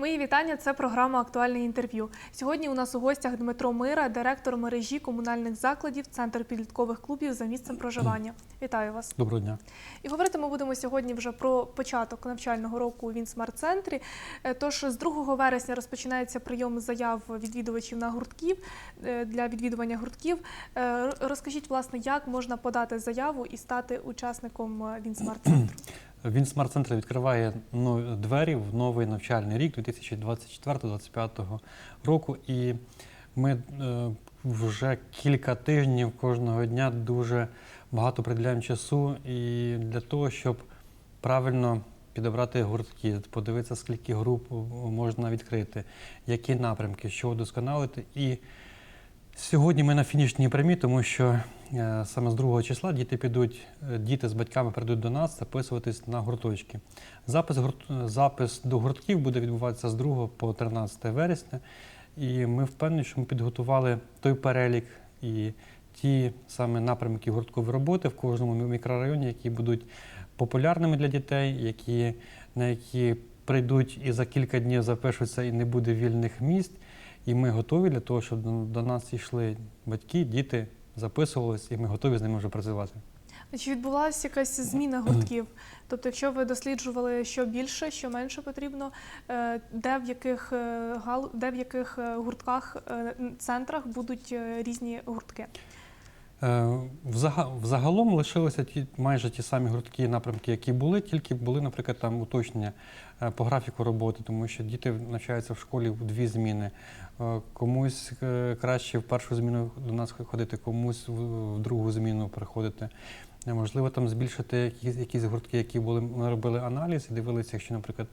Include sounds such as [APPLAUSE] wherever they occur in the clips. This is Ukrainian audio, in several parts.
Мої вітання. Це програма Актуальне інтерв'ю. Сьогодні у нас у гостях Дмитро Мира, директор мережі комунальних закладів, центр підліткових клубів за місцем проживання. Вітаю вас. Доброго дня. І говорити ми будемо сьогодні вже про початок навчального року у Вінсмарт-центрі. Е, Тож з 2 вересня розпочинається прийом заяв відвідувачів на гуртків е, для відвідування гуртків. Е, Розкажіть, власне, як можна подати заяву і стати учасником Вінсмарт-центру? [CLEARS THROAT] Він смарт центр відкриває нові двері в новий навчальний рік 2024-2025 року. І ми е, вже кілька тижнів кожного дня дуже багато приділяємо часу і для того, щоб правильно підібрати гуртки, подивитися, скільки груп можна відкрити, які напрямки, що удосконалити. І Сьогодні ми на фінішній прямі, тому що е, саме з 2 числа діти підуть, е, діти з батьками прийдуть до нас записуватись на гурточки. Запис, запис до гуртків буде відбуватися з 2 по 13 вересня. І ми впевнені, що ми підготували той перелік і ті саме напрямки гурткової роботи в кожному мікрорайоні, які будуть популярними для дітей, які, на які прийдуть і за кілька днів запишуться, і не буде вільних місць. І ми готові для того, щоб до, нас йшли батьки, діти, записувалися, і ми готові з ними вже працювати. Чи відбулася якась зміна гуртків? Тобто, якщо ви досліджували, що більше, що менше потрібно, е, де в яких е, гал, де в яких е, гуртках, центрах будуть різні гуртки? Е, взага- Взагалом лишилися ті майже ті самі гуртки напрямки, які були, тільки були, наприклад, там уточнення е, по графіку роботи, тому що діти навчаються в школі в дві зміни. Е, Комусь краще в першу зміну до нас ходити, комусь в другу зміну приходити. Можливо, там збільшити якісь, якісь гуртки, які були. Ми робили аналіз і дивилися, якщо, наприклад,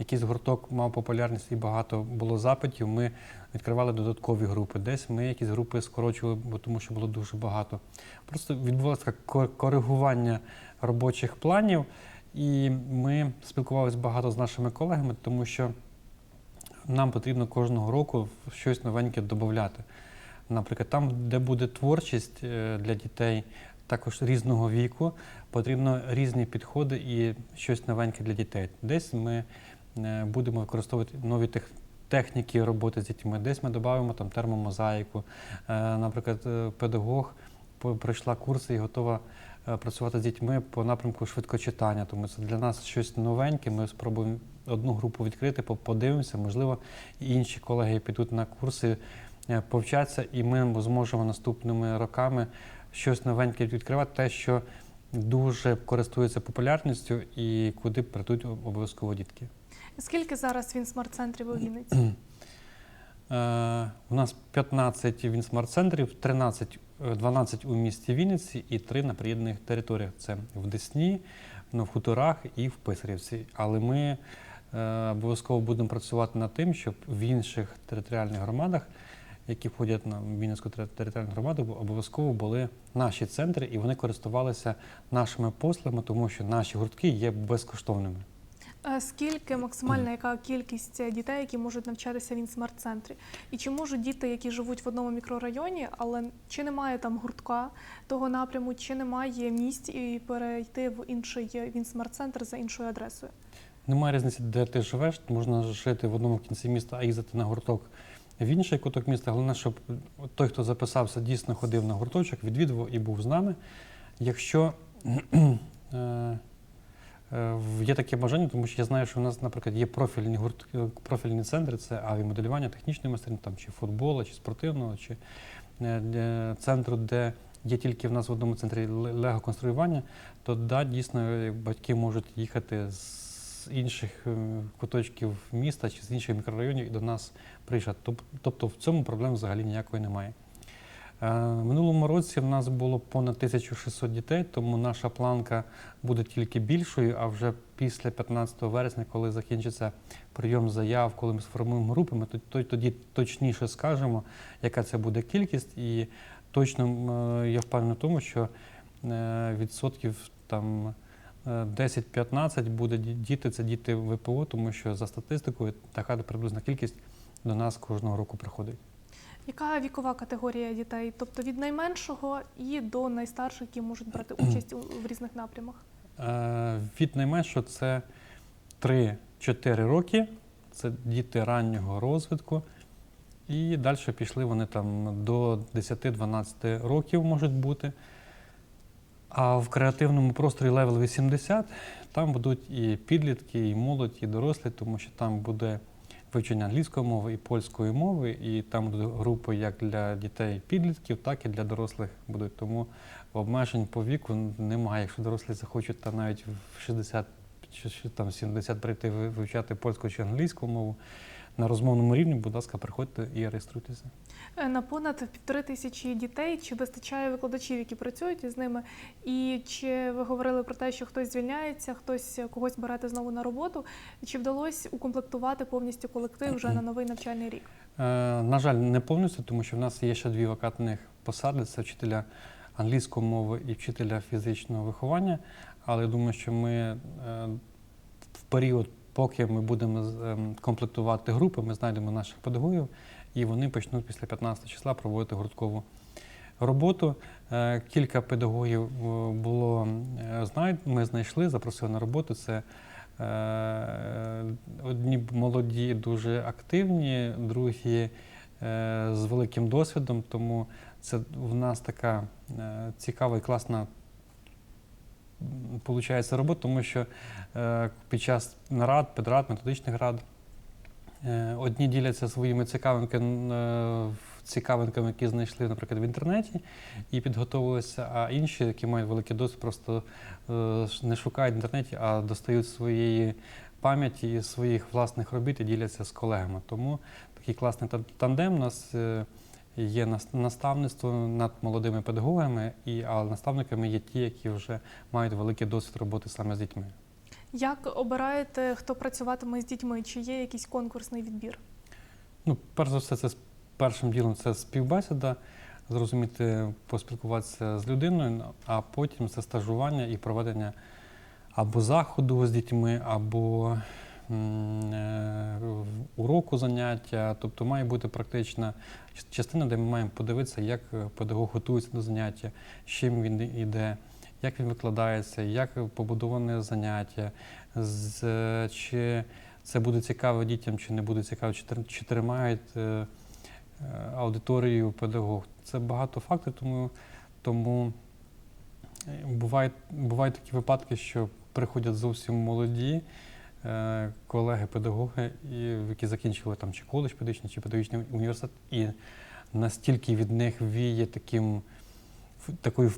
якийсь гурток мав популярність і багато було запитів, ми відкривали додаткові групи. Десь ми якісь групи скорочували, бо тому що було дуже багато. Просто відбулося коригування робочих планів, і ми спілкувалися багато з нашими колегами, тому що нам потрібно кожного року щось новеньке додати. Наприклад, там, де буде творчість е, для дітей, також різного віку, потрібно різні підходи і щось новеньке для дітей. Десь ми будемо використовувати нові тех- техніки роботи з дітьми, десь ми додаємо там термомозаїку. Е, Наприклад, е, педагог пройшла курси і готова е, працювати з дітьми по напрямку швидкочитання. Тому це для нас щось новеньке. Ми спробуємо одну групу відкрити, подивимося, можливо, інші колеги підуть на курси, е, повчаться, і ми зможемо наступними роками щось новеньке відкривати, те, що дуже користується популярністю і куди прийдуть обов'язково дітки. Скільки зараз він смарт-центрів у Вінниці? Е, У нас 15 вінсмарт-центрів, 13, е, 12 у місті Вінниці і 3 на приєднаних територіях. Це в Десні, ну, в Хуторах і в Писарівці. Але ми е, обов'язково будемо працювати над тим, щоб в інших територіальних громадах, які входять на Вінницьку тери- територіальну громаду, обов'язково були наші центри і вони користувалися нашими послугами, тому що наші гуртки є безкоштовними. Е, Скільки максимальна яка кількість е, дітей, які можуть навчатися в інсмарт-центрі? І чи можуть діти, які живуть в одному мікрорайоні, але чи немає там гуртка того напряму, чи немає місць і перейти в інший е, Вінсмарт-центр за іншою адресою? Немає різниці, де ти живеш. Можна жити в одному кінці міста, а їздити на гурток в інший куток міста. Головне, щоб той, хто записався, дійсно ходив на гурточок, відвідував і був з нами. Якщо [CLEARS THROAT] є таке бажання, тому що я знаю, що у нас, наприклад, є профільні гурт, профільні центри, це авіамоделювання, технічної майстерні, там чи футболу, чи спортивного, чи е, центру, де є тільки в нас в одному центрі лего-конструювання, то да, дійсно е, батьки можуть їхати з інших е, куточків міста чи з інших мікрорайонів і до нас приїжджати. Тобто в цьому проблем взагалі ніякої немає. Е, минулому році в нас було понад 1600 дітей, тому наша планка буде тільки більшою. А вже після 15 вересня, коли закінчиться прийом заяв, коли ми сформуємо групи, ми то- то- тоді точніше скажемо, яка це буде кількість. І точно е, я впевнений в тому, що е, відсотків там е, 10-15 буде діти, це діти ВПО, тому що за статистикою така приблизна кількість до нас кожного року приходить. Яка вікова категорія дітей? Тобто від найменшого і до найстарших, які можуть брати участь в різних напрямах? Е, Від найменшого це 3-4 роки це діти раннього розвитку. І далі пішли вони там до 10-12 років можуть бути. А в креативному просторі левел 80 там будуть і підлітки, і молодь, і дорослі, тому що там буде вивчення англійської мови і польської мови, і там будуть групи як для дітей підлітків, так і для дорослих будуть. Тому обмежень по віку немає. Якщо дорослі захочуть та навіть в 60 чи там 70 прийти ви- вивчати польську чи англійську мову на розмовному рівні, будь ласка, приходьте і реєструйтеся. Е, На понад півтори тисячі дітей чи вистачає викладачів, які працюють із ними? І чи ви говорили про те, що хтось звільняється, хтось е, когось берете знову на роботу? Чи вдалося укомплектувати повністю колектив вже на новий навчальний рік? Е, На жаль, не повністю, тому що в нас є ще дві вакантних посади: це вчителя англійської мови і вчителя фізичного виховання. Але я думаю, що ми в період, поки ми будемо ем, комплектувати групи, ми знайдемо наших педагогів, і вони почнуть після 15 числа проводити гурткову роботу. Е, Кілька педагогів е, було е, ми знайшли, запросили на роботу. Це одні молоді, дуже активні, другі з великим досвідом. Тому це в нас така цікава і класна виходить робота, тому що під час нарад, педрад, методичних рад е, одні діляться своїми цікавинками, е, цікавинками, які знайшли, наприклад, в інтернеті і підготовилися, а інші, які мають великий досвід, просто е, не шукають в інтернеті, а достають своєї пам'яті і своїх власних робіт і діляться з колегами. Тому такий класний тандем у нас. Є наставництво над молодими педагогами, і, а наставниками є ті, які вже мають великий досвід роботи саме з дітьми. Як обираєте, хто працюватиме з дітьми? Чи є якийсь конкурсний відбір? Ну, перш за все, це першим ділом це співбесіда, зрозуміти, поспілкуватися з людиною, а потім це стажування і проведення або заходу з дітьми, або уроку заняття. Тобто має бути практична частина, де ми маємо подивитися, як е, педагог готується до заняття, з чим він йде, як він викладається, як побудоване заняття, з, е, чи це буде цікаво дітям, чи не буде цікаво, чи, чи тримають е, е, аудиторію педагог. Це багато факторів, тому, тому е, бувають, бувають такі випадки, що приходять зовсім молоді е, колеги-педагоги, які закінчили там чи коледж педагогічний, чи педагогічний університет, і настільки від них віє таким такою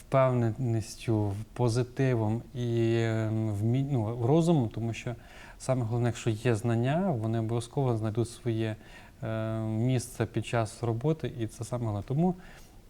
впевненістю, позитивом і е, ну, розумом, тому що саме головне, якщо є знання, вони обов'язково знайдуть своє е, місце під час роботи, і це саме головне. Тому,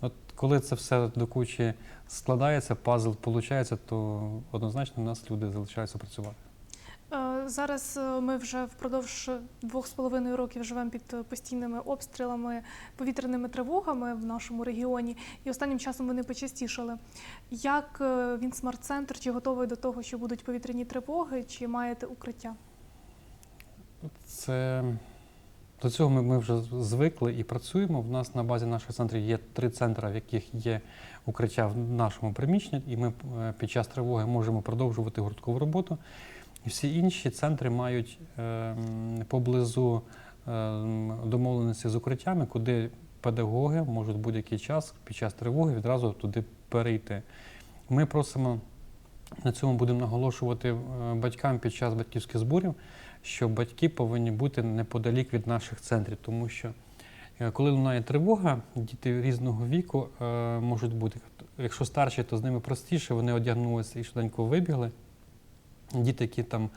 от коли це все до кучі складається, пазл виходить, то однозначно у нас люди залишаються працювати. Зараз е, ми вже впродовж двох з половиною років живемо під е, постійними обстрілами, повітряними тривогами в нашому регіоні, і останнім часом вони почастішали. Як е, він смарт-центр, чи готовий до того, що будуть повітряні тривоги, чи маєте укриття? Це до цього ми, ми вже звикли і працюємо. В нас на базі нашого центру є три центри, в яких є укриття в нашому приміщенні, і ми під час тривоги можемо продовжувати гурткову роботу. І всі інші центри мають е, поблизу е, домовленості з укриттями, куди педагоги можуть будь-який час під час тривоги відразу туди перейти. Ми просимо на цьому будемо наголошувати е, батькам під час батьківських зборів, що батьки повинні бути неподалік від наших центрів, тому що е, коли лунає тривога, діти різного віку е, можуть бути. Якщо старші, то з ними простіше, вони одягнулися і швиденько вибігли. Діти, які там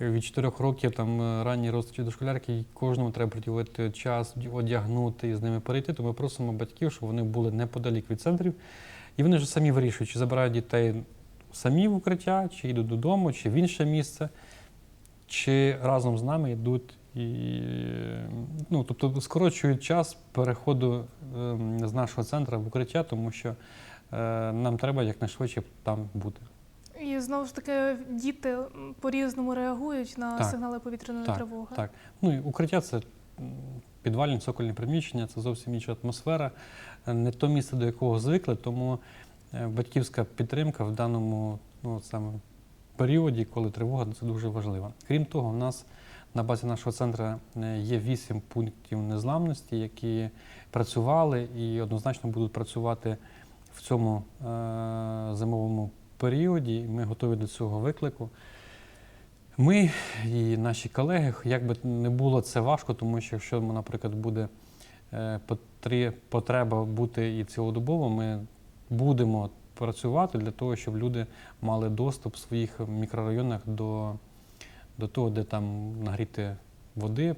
е, від 4 років, там е, ранній рост чи дошколярки, кожному треба приділити час, одягнути і з ними перейти. То ми просимо батьків, щоб вони були неподалік від центрів. І вони вже самі вирішують, чи забирають дітей самі в укриття, чи йдуть додому, чи в інше місце, чи разом з нами йдуть і ну, тобто скорочують час переходу ем, з нашого центру в укриття, тому що е, нам треба якнайшвидше там бути. І знову ж таки діти по-різному реагують на Так. сигнали повітряної Так, тривоги. Так. Ну і укриття це підвальні цокольні приміщення, це зовсім інша атмосфера, не то місце, до якого звикли, тому е, батьківська підтримка в даному ну, саме періоді, коли тривога, це дуже важлива. Крім того, в нас на базі нашого центру е, є вісім пунктів незламності, які працювали і однозначно будуть працювати в цьому е, зимовому періоді. Ми готові до цього виклику. Ми і наші колеги, як би не було це важко, тому що якщо, наприклад, буде е, потреба бути і цілодобово, ми будемо працювати для того, щоб люди мали доступ в своїх мікрорайонах до, до того, де там нагріти води,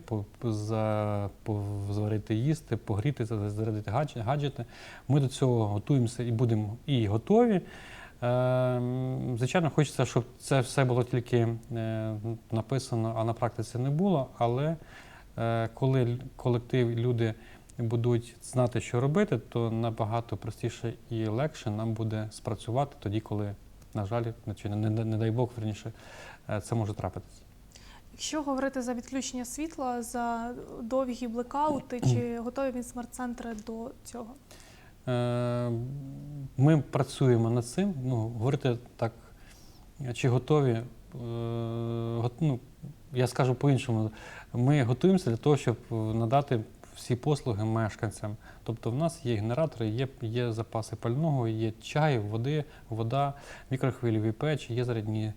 зварити їсти, погріти, зарядити гаджети. Ми до цього готуємося і будемо і готові. Е, Звичайно, хочеться, щоб це все було тільки е, написано, а на практиці не було. Але е, коли колектив, люди будуть знати, що робити, то набагато простіше і легше нам буде спрацювати тоді, коли, на жаль, чи не, не, не дай Бог, верніше, е, це може трапитися. Якщо говорити за відключення світла, за довгі блекаути, чи [CLEARS THROAT] готові він смарт-центри до цього? Е, Ми працюємо над цим. Ну, говорити так, чи готові. е, Ну, я скажу по-іншому. Ми готуємося для того, щоб надати всі послуги мешканцям. Тобто в нас є генератори, є, є запаси пального, є чай, води, вода, мікрохвильові печі, є зарядні,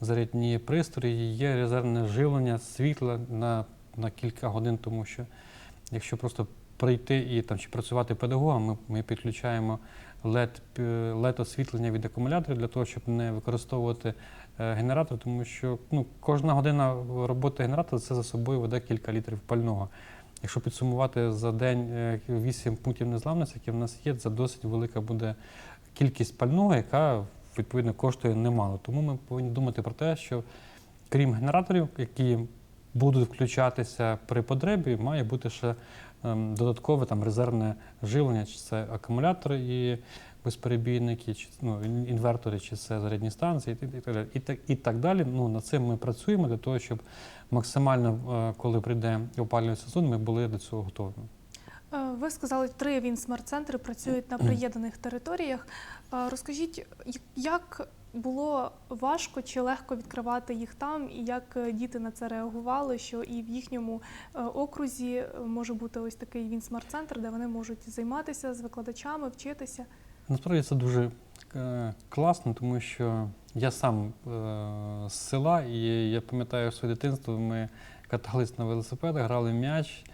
зарядні пристрої, є резервне живлення, світла на, на кілька годин, тому що якщо просто прийти і там чи працювати педагогом, ми, ми підключаємо LED, освітлення від акумуляторів для того, щоб не використовувати е, генератор, тому що ну, кожна година роботи генератора це за собою веде кілька літрів пального. Якщо підсумувати за день е, 8 пунктів незламності, які в нас є, це досить велика буде кількість пального, яка відповідно коштує немало. Тому ми повинні думати про те, що крім генераторів, які будуть включатися при потребі, має бути ще ем, додаткове там резервне живлення, чи це акумулятори і безперебійники, чи ну, інвертори, чи це зарядні станції, і, так- далі. І так, і так далі. Ну, над цим ми працюємо для того, щоб максимально, е, коли прийде опалювальний сезон, ми були до цього готовими. Е, Ви сказали, три він смарт-центри працюють на приєднаних територіях. Е, Розкажіть, як було важко чи легко відкривати їх там, і як е, діти на це реагували, що і в їхньому е, окрузі е, може бути ось такий він смарт-центр, де вони можуть займатися з викладачами, вчитися. Насправді це дуже класно, тому що я сам з села, і я пам'ятаю своє дитинство, ми катались на велосипедах, грали в м'яч,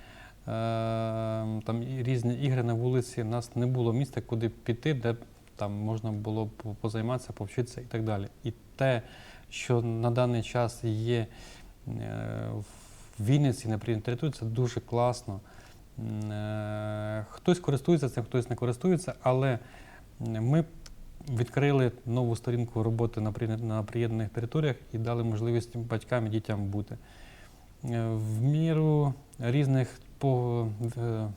там різні ігри на вулиці. У нас не було місця, куди піти, де там можна було по- позайматися, повчитися і так далі. І те, що на даний час є е, в Вінниці на території, це дуже класно. Е, Хтось користується цим, хтось не користується, але ми відкрили нову сторінку роботи на приєднаних територіях і дали можливість батькам і дітям бути. Е, В міру різних по,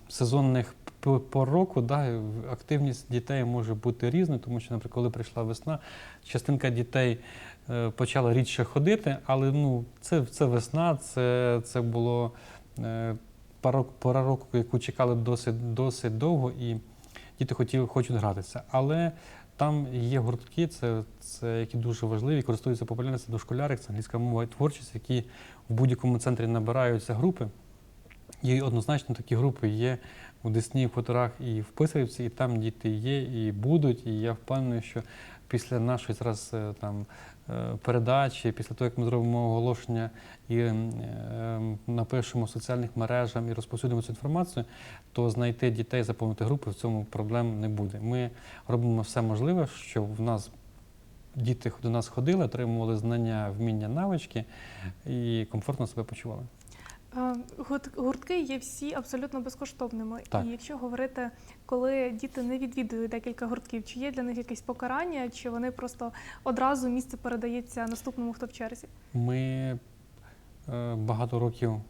сезонних по- року да, активність дітей може бути різною, тому що, наприклад, коли прийшла весна, частинка дітей е, почала рідше ходити, але ну, це, це весна, це, це було е, пора року, яку чекали досить, досить довго, і діти хотіли, хочуть гратися. Але там є гуртки, це, це які дуже важливі, користуються популярністю дошколярик, це англійська мова і творчість, які в будь-якому центрі набираються групи. І однозначно такі групи є у Десні, в Хуторах і в Писарівці, і там діти є і будуть. І я впевнений, що після нашої зараз е, там е, передачі, після того, як ми зробимо оголошення і е, напишемо в соціальних мережах і розповсюдимо цю інформацію, то знайти дітей, заповнити групи в цьому проблем не буде. Ми робимо все можливе, щоб в нас діти до нас ходили, отримували знання, вміння, навички і комфортно себе почували. Гуртки є всі абсолютно безкоштовними. Так. І якщо говорити, коли діти не відвідують декілька гуртків, чи є для них якесь покарання, чи вони просто одразу місце передається наступному, хто в черзі? Ми е, багато років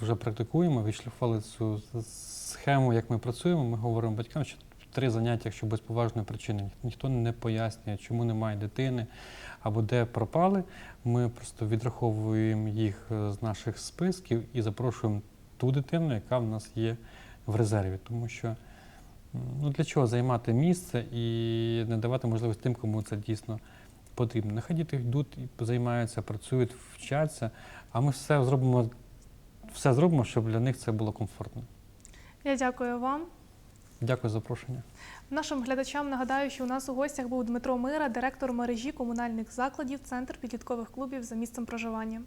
вже практикуємо, відшліфували цю схему, як ми працюємо. Ми говоримо батькам, що три заняття, якщо без поважної причини, ніхто не пояснює, чому немає дитини або де пропали. Ми просто відраховуємо їх е, з наших списків і запрошуємо ту дитину, яка в нас є в резерві. Тому що ну, для чого займати місце і не давати можливість тим, кому це дійсно потрібно. Нехай діти йдуть, займаються, працюють, вчаться, а ми все зробимо, все зробимо, щоб для них це було комфортно. Я дякую вам. Дякую за запрошення. Нашим глядачам нагадаю, що у нас у гостях був Дмитро Мира, директор мережі комунальних закладів, центр підліткових клубів за місцем проживання.